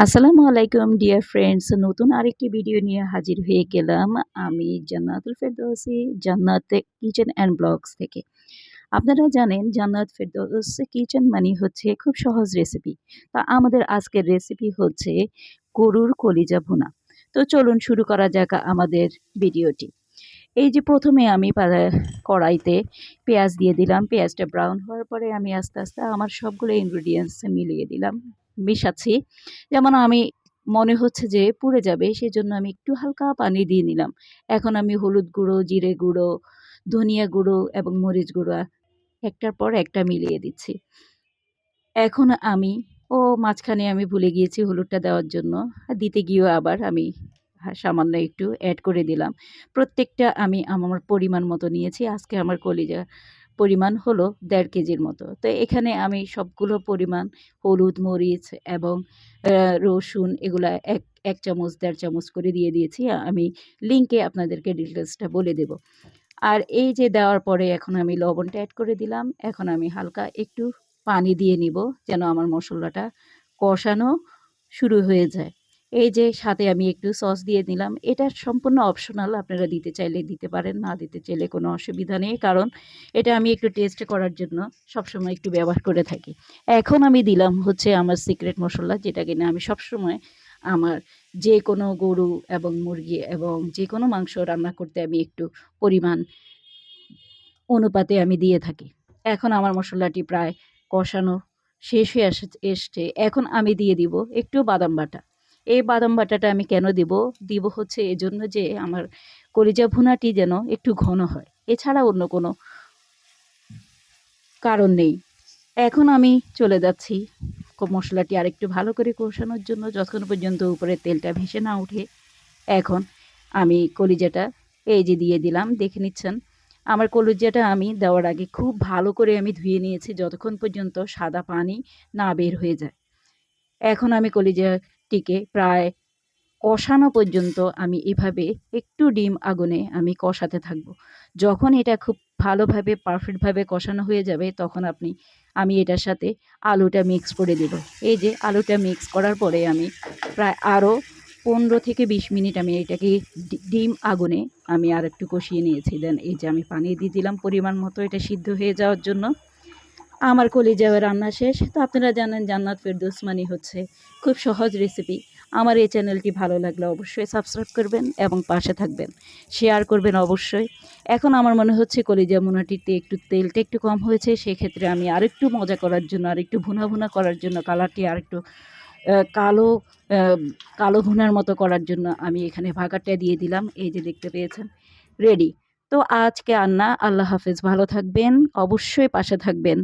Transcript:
আসসালামু আলাইকুম dear friends নতুন আরেকটি ভিডিও নিয়ে হাজির হয়ে গেলাম আমি জান্নাতুল ফেরদৌসি, জান্নাত কিচেন অ্যান্ড ব্লগস থেকে। আপনারা জানেন, জান্নাত ফেরদৌস কিচেন মানে হচ্ছে খুব সহজ রেসিপি তা আমাদের আজকের রেসিপি হচ্ছে গরুর কলিজা ভুনা। তো চলুন শুরু করা যাক আমাদের ভিডিওটি এই যে প্রথমে আমি কড়াইতে পেঁয়াজ দিয়ে দিলাম। পেঁয়াজটা ব্রাউন হওয়ার পরে আমি আস্তে আস্তে আমার সবগুলো ইনগ্রিডিয়েন্টস মিলিয়ে দিলাম। মেশাচ্ছি। যেমন আমি, মনে হচ্ছে যে পুড়ে যাবে, সেজন্য আমি একটু হালকা পানি দিয়ে নিলাম। এখন আমি হলুদ গুঁড়ো, জিরে গুঁড়ো, ধনিয়া গুঁড়ো এবং মরিচ গুঁড়ো একটার পর একটা মিলিয়ে দিচ্ছি। এখন আমি, ও মাঝখানে আমি ভুলে গিয়েছি হলুদটা দেওয়ার জন্য দিতে গিয়েও আবার আমি সামান্য একটু অ্যাড করে দিলাম। প্রত্যেকটা আমি আমার পরিমাণ মতো নিয়েছি। আজকে আমার কলিজা পরিমাণ হলো দেড় কেজির মতো। তো এখানে আমি সবগুলো পরিমাণ হলুদ, মরিচ এবং রসুন এগুলা এক এক চামচ, দেড় চামচ করে দিয়ে দিয়েছি। আমি লিঙ্কে আপনাদেরকে ডিটেলসটা বলে দেব। আর এই যে দেওয়ার পরে এখন আমি লবণটা অ্যাড করে দিলাম। এখন আমি হালকা একটু পানি দিয়ে নিব যেন আমার মশলাটা কষানো শুরু হয়ে যায়। এই যে সাথে আমি একটু সস দিয়ে দিলাম, এটা সম্পূর্ণ অপশনাল আপনারা দিতে চাইলে দিতে পারেন, না দিতে চাইলে কোনো অসুবিধা নেই, কারণ এটা আমি একটু টেস্ট করার জন্য সবসময় একটু ব্যবহার করে থাকি। এখন আমি দিলাম হচ্ছে আমার সিক্রেট মশলা, যেটা কিনা আমি সবসময় আমার যে কোনো গরু এবং মুরগি এবং যে কোনো মাংস রান্না করতে আমি একটু পরিমাণ অনুপাতে আমি দিয়ে থাকি। এখন আমার মশলাটি প্রায় কষানো শেষ হয়ে এসছে। এখন আমি দিয়ে দিব একটু বাদাম বাটা। এই বাদাম বাটাটা আমি কেন দিব? দিব হচ্ছে এজন্য যে আমার কলিজা ভুনাটি যেন একটু ঘন হয়। এছাড়া অন্য কোনো কারণ নেই। এখন আমি চলে যাচ্ছি মশলাটি আরেকটু ভালো করে কষানোর জন্য, যতক্ষণ পর্যন্ত উপরে তেলটা ভেসে না উঠে এখন আমি কলিজাটা এই যে দিয়ে দিলাম, দেখে নিচ্ছেন? আমার কলিজাটা আমি দেওয়ার আগে খুব ভালো করে আমি ধুয়ে নিয়েছি, যতক্ষণ পর্যন্ত সাদা পানি না বের হয়ে যায়। এখন আমি কলিজাটিকে প্রায় কষানো পর্যন্ত আমি এভাবে একটু ডিম আগুনে আমি কষাতে থাকব। যখন এটা খুব ভালোভাবে পারফেক্টভাবে কষানো হয়ে যাবে, তখন আপনি, আমি এটার সাথে আলুটা মিক্স করে দেব। এই যে আলুটা মিক্স করার পরে আমি প্রায় আরও পনেরো থেকে বিশ মিনিট আমি এটাকে ডিম আগুনে আমি আর একটু কষিয়ে নিয়েছি। দেন এই যে আমি পানি দিয়ে দিলাম পরিমাণ মতো এটা সিদ্ধ হয়ে যাওয়ার জন্য। আমার কলিজা রান্না শেষ। তো আপনারা জানেন জান্নাত ফেরদৌস মানি হচ্ছে খুব সহজ রেসিপি আমার এই চ্যানেলটি ভালো লাগলে অবশ্যই সাবস্ক্রাইব করবেন এবং পাশে থাকবেন। শেয়ার করবেন অবশ্যই। এখন আমার মনে হচ্ছে কলিজা মোনাটিতে একটু তেলটা একটু কম হয়েছে, সেক্ষেত্রে আমি আরেকটু মজা করার জন্য, আরেকটু ভুনা ভুনা করার জন্য কালারটি আরেকটু কালো কালো ভুনার মতো করার জন্য আমি এখানে ভাগাটা দিয়ে দিলাম। এই যে দেখতে পেয়েছেন রেডি তো আজকে আন্না, আল্লাহ হাফেজ। ভালো থাকবেন, অবশ্যই পাশে থাকবেন।